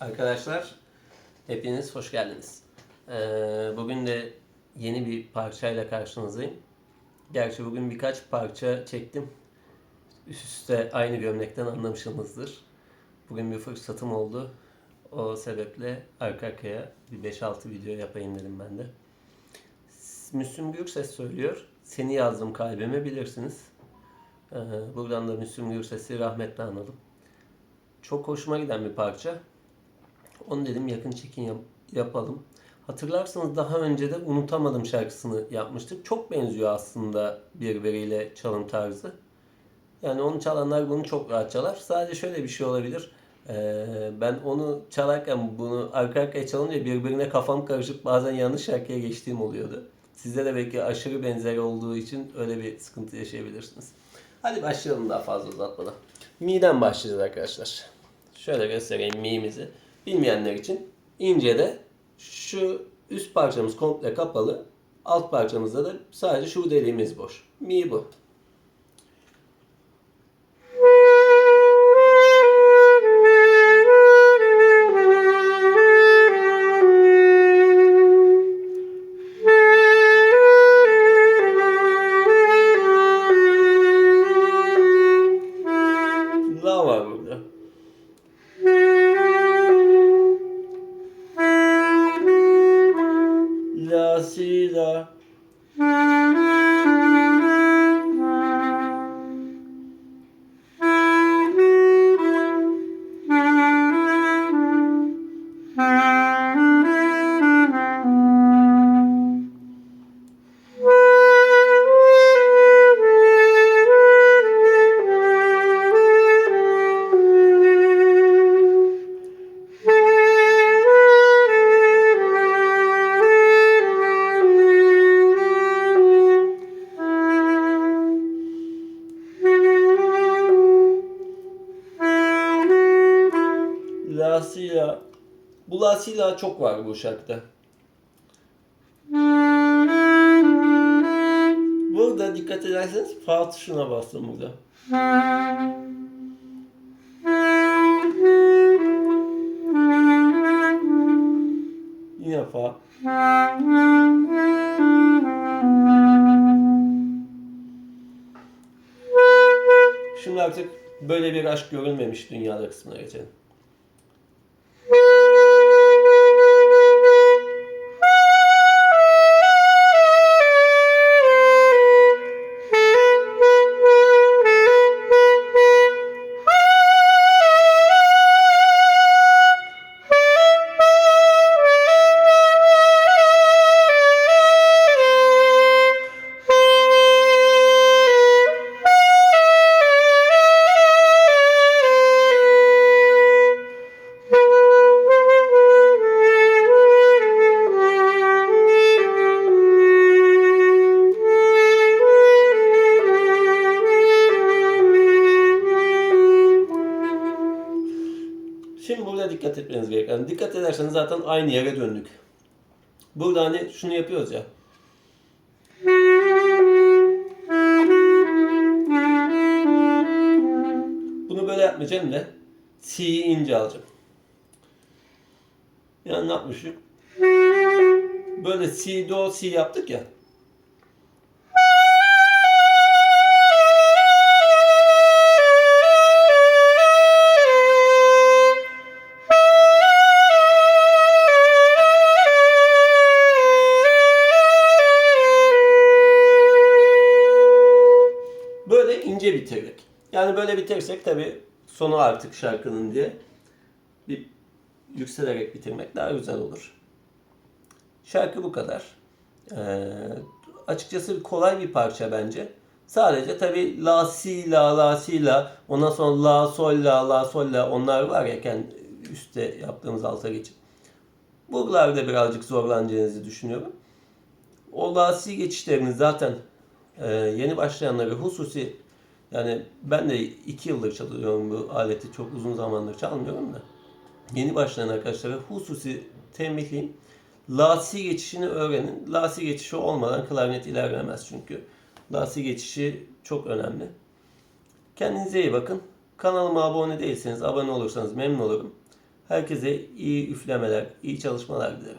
Arkadaşlar hepiniz hoş geldiniz. Ee, bugün de yeni bir parçayla karşınızdayım. Gerçi bugün birkaç parça çektim. Üst üste aynı gömlekten anlamışsınızdır. Bugün bir fırsatım oldu. O sebeple arka arkaya bir 5-6 video yapayım dedim ben de. Müslüm Gürses söylüyor. Seni yazdım kalbime bilirsiniz. Ee, buradan da Müslüm Gürses'i rahmetle analım. Çok hoşuma giden bir parça. Onu dedim yakın çekim yap- yapalım. Hatırlarsanız daha önce de Unutamadım şarkısını yapmıştık. Çok benziyor aslında birbiriyle çalım tarzı. Yani onu çalanlar bunu çok rahat çalar. Sadece şöyle bir şey olabilir. Ee, ben onu çalarken bunu arka arkaya çalınca birbirine kafam karışıp bazen yanlış şarkıya geçtiğim oluyordu. Sizde de belki aşırı benzer olduğu için öyle bir sıkıntı yaşayabilirsiniz. Hadi başlayalım daha fazla uzatmadan. Mi'den başlayacağız arkadaşlar. Şöyle göstereyim mi'mizi. Bilmeyenler için ince de şu üst parçamız komple kapalı. Alt parçamızda da sadece şu deliğimiz boş. Mi bu. Si la. La si la. Bu la si la çok var bu şarkıda. Burada dikkat ederseniz fa tuşuna bastım burada. Yine fa. Şimdi artık böyle bir aşk görülmemiş dünyada kısmına geçelim. Burada dikkat etmeniz gereken. Dikkat ederseniz zaten aynı yere döndük. Burada hani şunu yapıyoruz ya. Bunu böyle yapmayacağım da C'yi ince alacağım. Yani ne yapmıştık? Böyle C, Do, C yaptık ya. İnce bitirdik. Yani böyle bitirsek tabi sonu artık şarkının diye bir yükselerek bitirmek daha güzel olur. Şarkı bu kadar. Ee, açıkçası kolay bir parça bence. Sadece tabi la si la la si la ondan sonra la sol la la sol la onlar var ya kendi üstte yaptığımız alta geçip. Buralarda birazcık zorlanacağınızı düşünüyorum. O la si geçişlerini zaten ee, yeni başlayanları hususi yani ben de iki yıldır çalıyorum bu aleti çok uzun zamandır çalmıyorum da yeni başlayan arkadaşlara hususi tembihliyim. La si geçişini öğrenin. La si geçişi olmadan klarnet ilerlemez çünkü. La si geçişi çok önemli. Kendinize iyi bakın. Kanalıma abone değilseniz abone olursanız memnun olurum. Herkese iyi üflemeler, iyi çalışmalar dilerim.